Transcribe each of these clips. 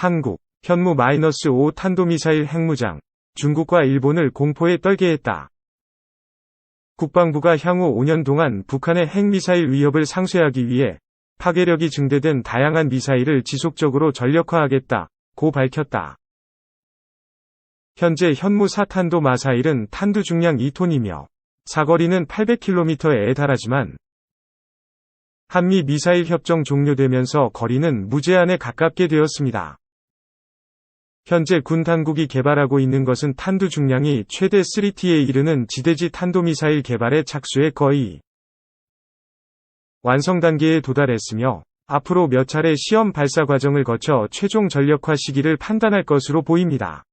한국, 현무-5 탄도미사일 핵무장, 중국과 일본을 공포에 떨게 했다. 국방부가 향후 5년 동안 북한의 핵미사일 위협을 상쇄하기 위해 파괴력이 증대된 다양한 미사일을 지속적으로 전력화하겠다. 고 밝혔다. 현재 현무 4탄도 마사일은 탄두 중량 2톤이며 사거리는 800km에 달하지만 한미 미사일 협정 종료되면서 거리는 무제한에 가깝게 되었습니다. 현재 군 당국이 개발하고 있는 것은 탄두 중량이 최대 3T에 이르는 지대지 탄도미사일 개발에 착수해 거의 완성 단계에 도달했으며 앞으로 몇 차례 시험 발사 과정을 거쳐 최종 전력화 시기를 판단할 것으로 보입니다.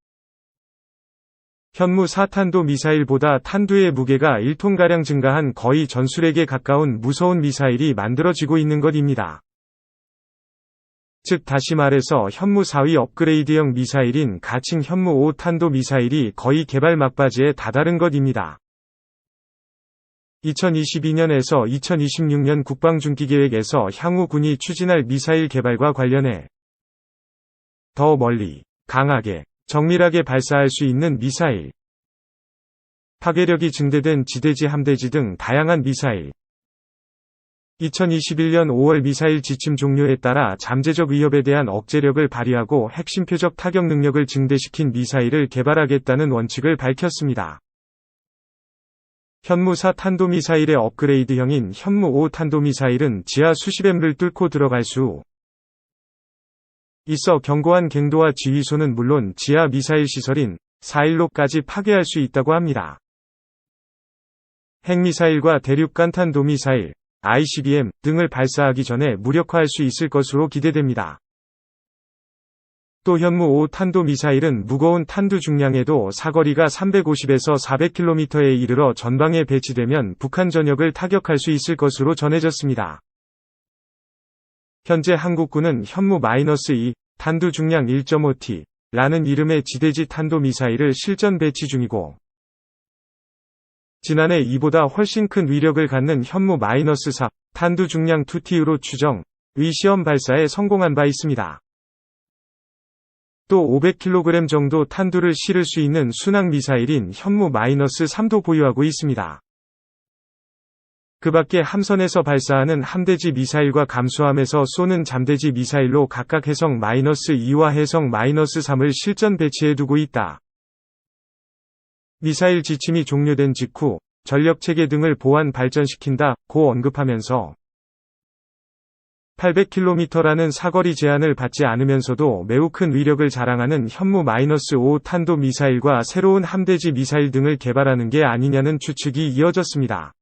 현무 4탄도 미사일보다 탄두의 무게가 1톤가량 증가한 거의 전술핵에 가까운 무서운 미사일이 만들어지고 있는 것입니다. 즉 다시 말해서 현무 4위 업그레이드형 미사일인 가칭 현무 5탄도 미사일이 거의 개발 막바지에 다다른 것입니다. 2022년에서 2026년 국방중기계획에서 향후 군이 추진할 미사일 개발과 관련해 더 멀리, 강하게, 정밀하게 발사할 수 있는 미사일, 파괴력이 증대된 지대지 함대지 등 다양한 미사일, 2021년 5월 미사일 지침 종료에 따라 잠재적 위협에 대한 억제력을 발휘하고 핵심표적 타격 능력을 증대시킨 미사일을 개발하겠다는 원칙을 밝혔습니다. 현무4 탄도미사일의 업그레이드형인 현무5 탄도미사일은 지하 수십엠를 뚫고 들어갈 수 있어 견고한 갱도와 지휘소는 물론 지하 미사일 시설인 4일로까지 파괴할 수 있다고 합니다. 핵미사일과 대륙간 탄도미사일, ICBM 등을 발사하기 전에 무력화할 수 있을 것으로 기대됩니다. 또 현무 5 탄도 미사일은 무거운 탄두 중량에도 사거리가 350에서 400km에 이르러 전방에 배치되면 북한 전역을 타격할 수 있을 것으로 전해졌습니다. 현재 한국군은 현무-2 탄두 중량 1.5T 라는 이름의 지대지 탄도 미사일을 실전 배치 중이고 지난해 이보다 훨씬 큰 위력을 갖는 현무-4 탄두 중량 2T로 추정, 위 시험 발사에 성공한 바 있습니다. 또 500kg 정도 탄두를 실을 수 있는 순항 미사일인 현무-3도 보유하고 있습니다. 그 밖에 함선에서 발사하는 함대지 미사일과 감수함에서 쏘는 잠대지 미사일로 각각 해성-2와 해성-3을 실전 배치해 두고 있다. 미사일 지침이 종료된 직후 전력체계 등을 보완 발전시킨다 고 언급하면서 800km라는 사거리 제한을 받지 않으면서도 매우 큰 위력을 자랑하는 현무-5 탄도 미사일과 새로운 함대지 미사일 등을 개발하는 게 아니냐는 추측이 이어졌습니다.